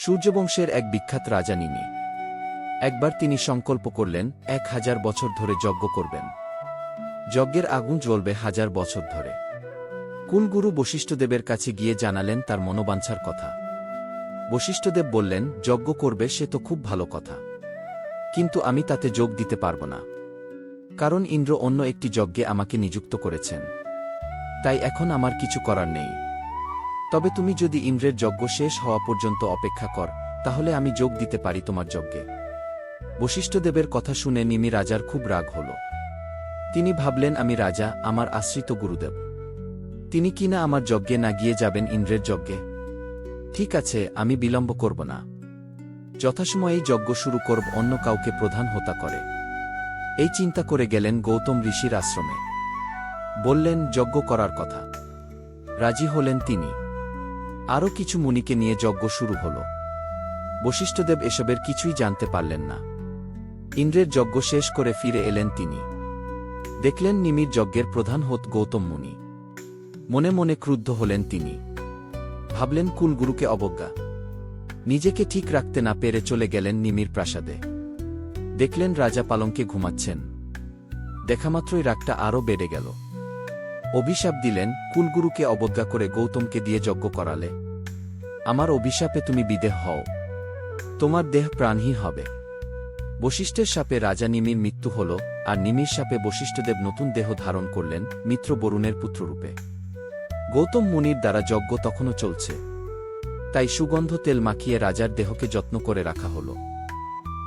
সূর্যবংশের এক বিখ্যাত রাজা নিমি একবার তিনি সংকল্প করলেন, এক হাজার বছর ধরে যজ্ঞ করবেন। যজ্ঞের আগুন জ্বলবে হাজার বছর ধরে। কুলগুরু বশিষ্ঠদেবের কাছে গিয়ে জানালেন তার মনোবাঞ্ছার কথা। বশিষ্ঠদেব বললেন, যজ্ঞ করবে সে তো খুব ভালো কথা। কিন্তু আমি তাতে যোগ দিতে পারব না। কারণ ইন্দ্র অন্য একটি যজ্ঞে আমাকে নিযুক্ত করেছেন। তাই এখন আমার কিছু করার নেই। তবে তুমি যদি ইন্দ্রের যজ্ঞ শেষ হওয়া পর্যন্ত অপেক্ষা কর, তাহলে আমি যোগ দিতে পারি তোমার যজ্ঞে। বশিষ্ঠদেবের কথা শুনে নিমি রাজার খুব রাগ হল। তিনি ভাবলেন, আমি রাজা, আমার আশ্রিত গুরুদেব। তিনি কিনা আমার যজ্ঞে না গিয়ে যাবেন ইন্দ্রের যজ্ঞে? ঠিক আছে, আমি বিলম্ব করব না। যথাসময়েই যজ্ঞ শুরু করব, অন্য কাউকে প্রধান হতা করে। এই চিন্তা করে গেলেন গৌতম ঋষির আশ্রমে। বললেন, যজ্ঞ করার কথা। রাজি হলেন তিনি। আরও কিছু মুনিকে নিয়ে যজ্ঞ শুরু হল। বশিষ্ঠদেব এসবের কিছুই জানতে পারলেন না। ইন্দ্রের যজ্ঞ শেষ করে ফিরে এলেন তিনি। দেখলেন নিমির যজ্ঞের প্রধান হত গৌতম মুনি। মনে মনে ক্রুদ্ধ হলেন তিনি। ভাবলেন কুলগুরুকে অবজ্ঞা। নিজেকে ঠিক রাখতে না পেরে চলে গেলেন নিমির প্রাসাদে। দেখলেন রাজা পালঙ্কে ঘুমাচ্ছেন। দেখামাত্রই রাগটা আরও বেড়ে গেল। অভিশাপ দিলেন, কুলগুরুকে অবজ্ঞা করে গৌতমকে দিয়ে যজ্ঞ করালে। আমার অভিশাপে তুমি বিদেহ হও। তোমার দেহ প্রাণহীন হবে। বশিষ্ঠের সাপে রাজা নিমির মৃত্যু হল, আর নিমির সাপে বশিষ্ঠদেব নতুন দেহ ধারণ করলেন, মিত্র বরুণের পুত্ররূপে। গৌতম মুনির দ্বারা যজ্ঞ তখনও চলছে। তাই সুগন্ধ তেল মাখিয়ে রাজার দেহকে যত্ন করে রাখা হল।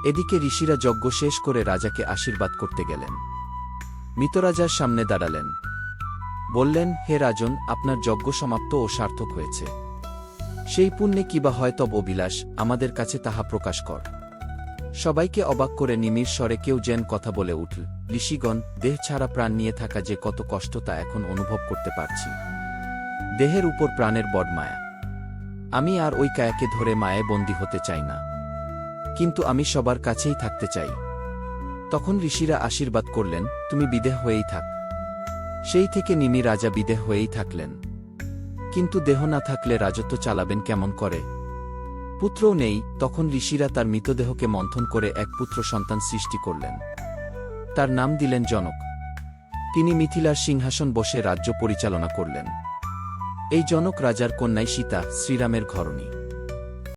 এদিকে ঋষিরা যজ্ঞ শেষ করে রাজাকে আশীর্বাদ করতে গেলেন। মৃতরাজার সামনে দাঁড়ালেন। বললেন, হে রাজন, আপনার যজ্ঞ সমাপ্ত ও সার্থক হয়েছে। সেই পুণ্যে কিবা হয় তব অভিলাষ, আমাদের কাছে তাহা প্রকাশ কর। সবাইকে অবাক করে নিমির স্বরে কেউ যেন কথা বলে উঠল, ঋষিগণ, দেহ ছাড়া প্রাণ নিয়ে থাকা যে কত কষ্ট তা এখন অনুভব করতে পারছি। দেহের উপর প্রাণের বড মায়া। আমি আর ওই কায়াকে ধরে মায়ে বন্দী হতে চাই না। কিন্তু আমি সবার কাছেই থাকতে চাই। তখন ঋষিরা আশীর্বাদ করলেন, তুমি বিদেহ হয়েই থাক। সেই থেকে নিমি রাজা বিদেহ হয়েই থাকলেন। কিন্তু দেহ না থাকলে রাজত্ব চালাবেন কেমন করে? পুত্রও নেই, তখন ঋষিরা তার মৃতদেহকে মন্থন করে এক পুত্র সন্তান সৃষ্টি করলেন। তার নাম দিলেন জনক। তিনি মিথিলার সিংহাসন বসে রাজ্য পরিচালনা করলেন। এই জনক রাজার কন্যাই সীতা, শ্রীরামের ঘরণী।